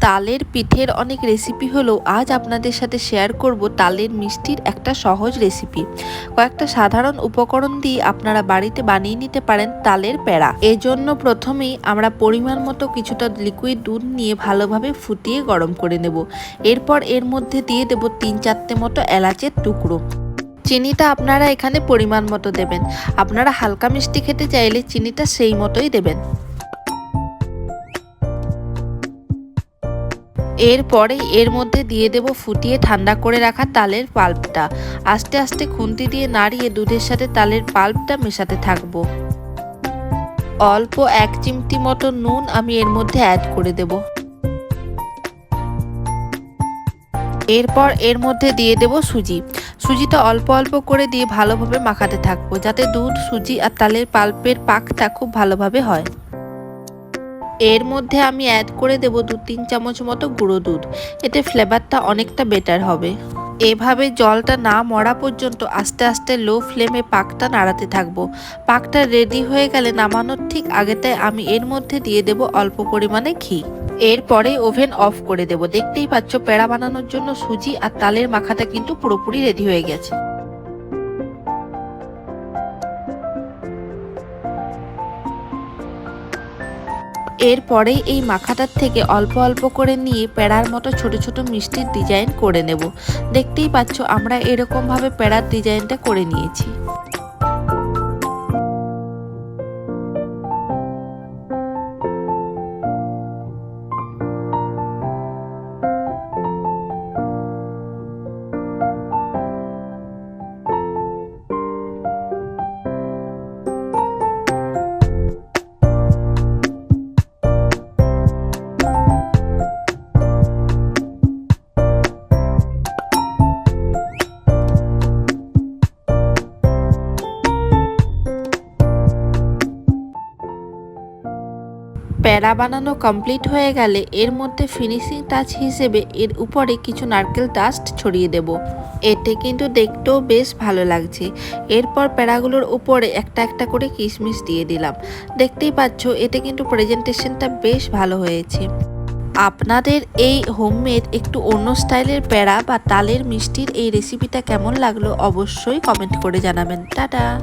তালের পিঠের অনেক রেসিপি হলেও আজ আপনাদের সাথে শেয়ার করব তালের মিষ্টির একটা সহজ রেসিপি কয়েকটা সাধারণ উপকরণ দিয়ে আপনারা বাড়িতে বানিয়ে নিতে পারেন তালের প্যাড়া এজন্য প্রথমেই আমরা পরিমাণ মতো কিছুটা লিকুইড দুধ নিয়ে ভালোভাবে ফুটিয়ে গরম করে নেব। এরপর এর মধ্যে দিয়ে দেব তিন চারটে মতো এলাচের টুকরো। চিনিটা আপনারা এখানে পরিমাণ মতো দেবেন। আপনারা হালকা মিষ্টি খেতে চাইলে চিনিটা সেই মতোই দেবেন। এরপরে এর মধ্যে দিয়ে দেব ফুটিয়ে ঠান্ডা করে রাখা তালের পাল্পটা। আস্তে আস্তে খুন্তি দিয়ে নাড়িয়ে দুধের সাথে তালের পাল্পটা মেশাতে থাকব। অল্প এক চিমটি মতো নুন আমি এর মধ্যে অ্যাড করে দেব। এরপর এর মধ্যে দিয়ে দেব সুজি। সুজিটা অল্প অল্প করে দিয়ে ভালোভাবে মাখাতে থাকব, যাতে দুধ, সুজি আর তালের পাল্পের পাকটা খুব ভালোভাবে হয়। এর মধ্যে আমি অ্যাড করে দেব দু তিন চামচ মতো গুঁড়ো দুধ। এতে ফ্লেভারটা অনেকটা বেটার হবে। এভাবে জলটা না মরা পর্যন্ত আস্তে আস্তে লো ফ্লেমে পাকটা নাড়াতে থাকব। পাকটা রেডি হয়ে গেলে নামানোর ঠিক আগেটায় আমি এর মধ্যে দিয়ে দেব অল্প পরিমাণে ঘি। এরপরে ওভেন অফ করে দেব। দেখতেই পাচ্ছ, পেড়া বানানোর জন্য সুজি আর তালের মাখাটা কিন্তু পুরোপুরি রেডি হয়ে গেছে। এরপরেই এই মাখাটার থেকে অল্প অল্প করে নিয়ে পেড়ার মতো ছোট ছোট মিষ্টির ডিজাইন করে নেব। দেখতেই পাচ্ছ, আমরা এরকমভাবে পেড়ার ডিজাইনটা করে নিয়েছি। প্যারা বানানো কমপ্লিট হয়ে গেলে এর মধ্যে ফিনিশিং টাচ হিসেবে এর উপরে কিছু নারকেল ডাস্ট ছড়িয়ে দেব। এতে কিন্তু দেখতেও বেশ ভালো লাগছে। এরপর প্যারাগুলোর উপরে একটা একটা করে কিশমিশ দিয়ে দিলাম। দেখতেই পাচ্ছ, এতে কিন্তু প্রেজেন্টেশনটা বেশ ভালো হয়েছে। আপনাদের এই হোমমেড একটু অন্য স্টাইলের প্যাড়া বা তালের মিষ্টির এই রেসিপিটা কেমন লাগল অবশ্যই কমেন্ট করে জানাবেন। টাটা!